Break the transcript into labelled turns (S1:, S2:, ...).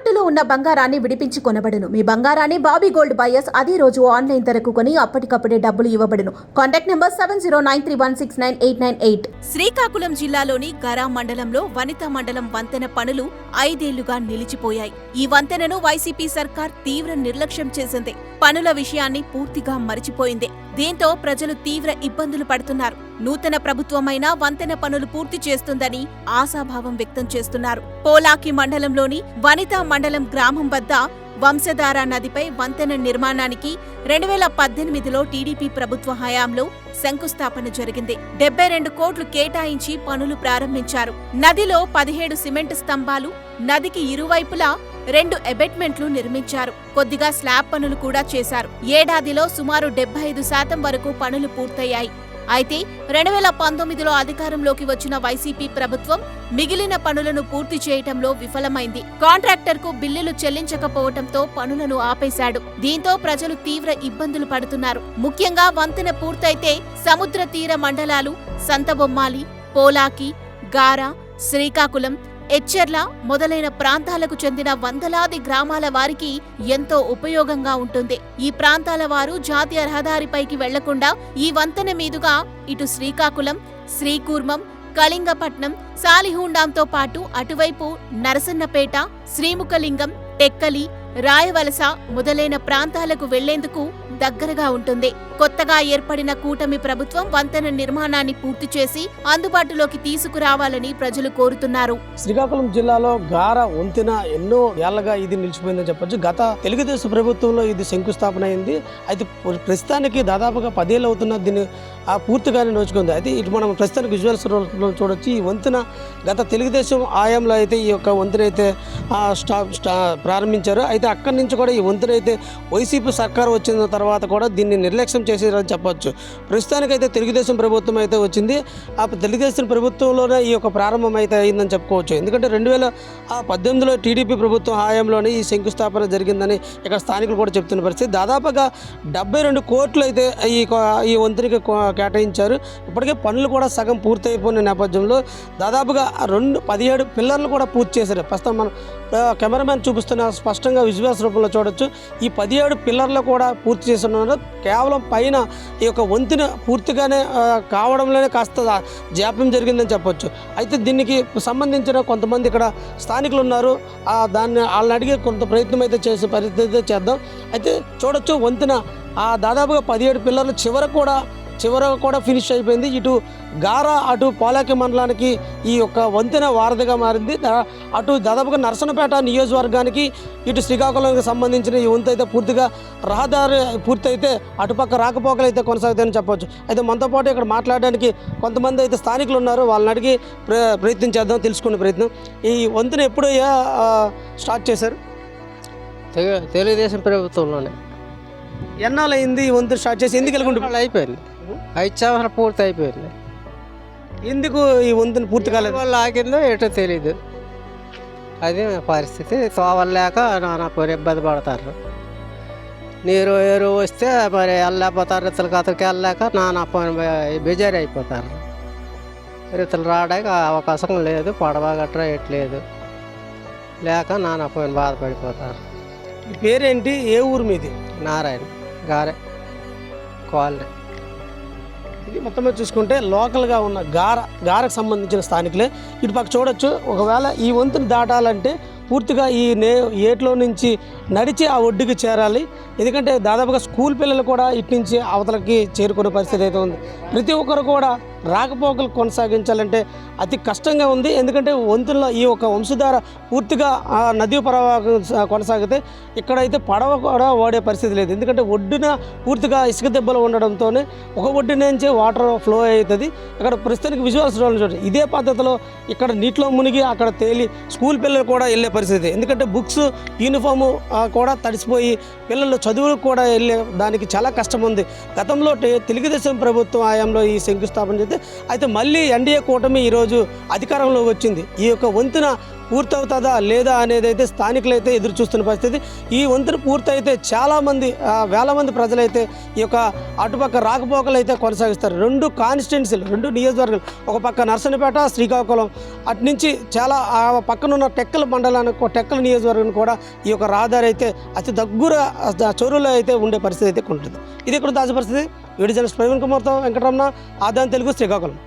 S1: తాకట్టులో ఉన్న బంగారాన్ని విడిపించి కొనబడును. మీ బంగారాన్ని బాబీ గోల్డ్ బయర్స్ అదే రోజు ఆన్లైన్ ధరకు కొని అప్పటికప్పుడే డబ్బులు ఇవ్వబడును. Contact number seven zero nine three one six nine eight nine eight. Srikakulam జిల్లాలోని గరా మండలంలో వనితా మండలం వంతెన పనులు ఐదేళ్ళుగా నిలిచిపోయాయి. ఈ వంతెనను వైసీపీ సర్కార్ తీవ్ర నిర్లక్ష్యం చేసింది. పనుల విషయాన్ని పూర్తిగా మరిచిపోయింది. దీంతో ప్రజలు తీవ్ర ఇబ్బందులు పడుతున్నారు. నూతన ప్రభుత్వమైన వంతెన పనులు పూర్తి చేస్తుందని ఆశాభావం వ్యక్తం చేస్తున్నారు. పోలాకి మండలంలోని వనితా మండలం గ్రామం వద్ద వంశధార నదిపై వంతెన నిర్మాణానికి రెండు వేల పద్దెనిమిదిలో టీడీపీ ప్రభుత్వ హయాంలో శంకుస్థాపన జరిగింది. డెబ్బై రెండు కోట్లు కేటాయించి పనులు ప్రారంభించారు. నదిలో పదిహేడు సిమెంట్ స్తంభాలు నదికి ఇరువైపులా రెండు ఎబెట్మెంట్లు నిర్మించారు. కొద్దిగా స్లాబ్ పనులు కూడా చేశారు. ఏడాదిలో సుమారు డెబ్బై ఐదు శాతం వరకు పనులు పూర్తయ్యాయి. అయితే రెండు వేల పంతొమ్మిదిలో అధికారంలోకి వచ్చిన వైసీపీ ప్రభుత్వం మిగిలిన పనులను పూర్తి చేయటంలో విఫలమైంది. కాంట్రాక్టర్కు బిల్లులు చెల్లించకపోవటంతో పనులను ఆపేశాడు. దీంతో ప్రజలు తీవ్ర ఇబ్బందులు పడుతున్నారు. ముఖ్యంగా వంతెన పూర్తయితే సముద్ర తీర మండలాలు సంతబొమ్మాలి పోలాకి గారా శ్రీకాకుళం ఎచ్చెర్ల మొదలైన ప్రాంతాలకు చెందిన వందలాది గ్రామాల వారికి ఎంతో ఉపయోగంగా ఉంటుంది. ఈ ప్రాంతాల వారు జాతీయ రహదారిపైకి వెళ్ళకుండా ఈ వంతెన మీదుగా ఇటు శ్రీకాకుళం శ్రీకూర్మం కళింగపట్నం సాలిహూండాంతో పాటు అటువైపు నరసన్నపేట శ్రీముఖలింగం టెక్కలి రాయవలస మొదలైన ప్రాంతాలకు వెళ్ళేందుకు దగ్గరగా ఉంటుంది. కొత్తగా ఏర్పడిన కూటమి ప్రభుత్వం వంతెన నిర్మాణాన్ని పూర్తి చేసి అందుబాటులోకి తీసుకురావాలని ప్రజలు కోరుతున్నారు.
S2: శ్రీకాకుళం జిల్లాలో గార వంతెన ఎన్నో ఏళ్ళగా ఇది నిలిచిపోయిందని చెప్పొచ్చు. గత తెలుగుదేశం ప్రభుత్వంలో ఇది శంకుస్థాపన అయింది. అయితే ప్రస్తుతానికి దాదాపుగా పదేళ్ళు అవుతున్న దీన్ని ఆ పూర్తిగానే నోచుకుంది. అయితే ఇటు మనం ప్రస్తుతానికి విజువల్స్ చూడొచ్చు. ఈ వంతెన గత తెలుగుదేశం ఆయంలో అయితే ఈ యొక్క వంతెన అయితే ఆ, స్టా స్టా ప్రారంభించారు. అయితే అక్కడి నుంచి కూడా ఈ వంతెన అయితే వైసీపీ సర్కారు వచ్చిన తర్వాత కూడా దీన్ని నిర్లక్ష్యం చేసేదని చెప్పొచ్చు. ప్రస్తుతానికైతే తెలుగుదేశం ప్రభుత్వం అయితే వచ్చింది. ఆ తెలుగుదేశం ప్రభుత్వంలోనే ఈ యొక్క ప్రారంభం అయితే అయిందని చెప్పుకోవచ్చు. ఎందుకంటే రెండు వేల పద్దెనిమిదిలో టీడీపీ ప్రభుత్వం హయాంలోనే ఈ శంకుస్థాపన జరిగిందని ఇక్కడ స్థానికులు కూడా చెప్తున్న పరిస్థితి. దాదాపుగా డెబ్బై రెండు కోట్లు అయితే ఈ ఈ వంతెనకి కేటాయించారు. ఇప్పటికే పనులు కూడా సగం పూర్తయిపోయిన నేపథ్యంలో దాదాపుగా రెండు పదిహేడు పిల్లర్లు కూడా పూర్తి చేశారు. ప్రస్తుతం మనం కెమెరామెన్ చూపిస్తున్న స్పష్టంగా విజువల్స్ రూపంలో చూడొచ్చు. ఈ పదిహేడు పిల్లర్లు కూడా పూర్తి చేస్తున్నారు. కేవలం పైన ఈ యొక్క వంతెన పూర్తిగానే కావడంలోనే కాస్త జాప్యం జరిగిందని చెప్పొచ్చు. అయితే దీనికి సంబంధించిన కొంతమంది ఇక్కడ స్థానికులు ఉన్నారు. దాన్ని వాళ్ళని అడిగే కొంత ప్రయత్నం అయితే చేసే పరిస్థితి అయితే చేద్దాం. అయితే చూడొచ్చు వంతెన ఆ దాదాపుగా పదిహేడు పిల్లర్లు చివరకు కూడా చివర కూడా ఫినిష్ అయిపోయింది. ఇటు గారా అటు పోలాకి మండలానికి ఈ యొక్క వంతెన వారధిగా మారింది. అటు దాదాపుగా నరసనపేట నియోజకవర్గానికి ఇటు శ్రీకాకుళంకి సంబంధించిన ఈ వంతెన అయితే పూర్తిగా రహదారి పూర్తయితే అటుపక్క రాకపోకలు అయితే కొనసాగుతాయని చెప్పొచ్చు. అయితే మనతో పాటు ఇక్కడ మాట్లాడడానికి కొంతమంది అయితే స్థానికులు ఉన్నారు. వాళ్ళని అడిగి ప్ర ప్రయత్నం చేద్దాం తెలుసుకునే ప్రయత్నం. ఈ వంతెన ఎప్పుడు స్టార్ట్ చేశారు?
S3: తెలు- తెలుగుదేశం ప్రభుత్వంలోనే.
S2: ఎన్నాళ్ళు అయింది ఈ వంతెన స్టార్ట్ చేసి? ఎందుకు వెళ్ళుకుంటు
S3: వాళ్ళు అయిపోయింది ఐదు సంవత్సరాలు పూర్తి అయిపోయింది.
S2: ఎందుకు ఈ వంతెన పూర్తి కాలేదు?
S3: వాళ్ళు ఆగిందో ఏటో తెలీదు. అది పరిస్థితి. తోవలు లేక నానా ఇబ్బంది పడతారు. నీరు ఏరు వస్తే మరి వెళ్ళలేకపోతారు. రితలు కథలకి వెళ్ళలేక నానా పని బెజారి అయిపోతారు. రితలు రావడానికి అవకాశం లేదు. పడవ గట్రా ఎట్లేదు లేక నానా పోయిన బాధపడిపోతారు.
S2: పేరేంటి? ఏ ఊరు మీది?
S3: నారాయణ గారే. కాలనీ.
S2: ఇది మొత్తం మీద చూసుకుంటే లోకల్గా ఉన్న గార గారకు సంబంధించిన స్థానికులే. ఇటు పక్క చూడొచ్చు. ఒకవేళ ఈ వంతుని దాటాలంటే పూర్తిగా ఈ నే ఏట్లో నుంచి నడిచి ఆ ఒడ్డుకి చేరాలి. ఎందుకంటే దాదాపుగా స్కూల్ పిల్లలు కూడా ఇటు నుంచి అవతలకి చేరుకునే పరిస్థితి అయితే ఉంది. ప్రతి ఒక్కరు కూడా రాకపోకలు కొనసాగించాలంటే అతి కష్టంగా ఉంది. ఎందుకంటే వంతుల్లో ఈ ఒక వంశధార పూర్తిగా ఆ నదీ ప్రవాహం కొనసాగితే ఇక్కడైతే పడవ కూడా ఓడే పరిస్థితి లేదు. ఎందుకంటే ఒడ్డున పూర్తిగా ఇసుక దెబ్బలు ఉండడంతోనే ఒక ఒడ్డు నుంచి వాటర్ ఫ్లో అవుతుంది. ఇక్కడ ప్రస్తుతానికి విజువల్స్ చూడండి. ఇదే పద్ధతిలో ఇక్కడ నీటిలో మునిగి అక్కడ తేలి స్కూల్ పిల్లలు కూడా వెళ్ళే పరిస్థితి. ఎందుకంటే బుక్స్ యూనిఫాము కూడా తడిసిపోయి పిల్లలు చదువులకు కూడా వెళ్ళే దానికి చాలా కష్టం ఉంది. గతంలో తెలుగుదేశం ప్రభుత్వం హయాంలో ఈ శంకుస్థాపన అయితే అయితే మళ్ళీ ఎన్డీఏ కూటమి ఈరోజు అధికారంలోకి వచ్చింది. ఈ యొక్క వంతున పూర్తవుతుందా లేదా అనేది అయితే స్థానికులు అయితే ఎదురు చూస్తున్న పరిస్థితి. ఈ వంతెన పూర్తయితే చాలామంది వేల మంది ప్రజలైతే ఈ యొక్క అటుపక్క రాకపోకలు అయితే కొనసాగిస్తారు. రెండు కాన్స్టిట్యున్సీలు రెండు నియోజకవర్గాలు. ఒక పక్క నర్సనపేట శ్రీకాకుళం. అటు నుంచి చాలా ఆ పక్కనున్న టెక్కల మండలానికి టెక్కల నియోజకవర్గం కూడా ఈ యొక్క రహదారి అయితే అతి దగ్గర చోరులో అయితే ఉండే పరిస్థితి అయితే ఉంటుంది ఇది ఇక్కడ తాజా పరిస్థితి? వీడియో జర్నలిస్ట్ ప్రవీణ్ కుమార్తో వెంకటరమణ ఆదాయం తెలుగు శ్రీకాకుళం.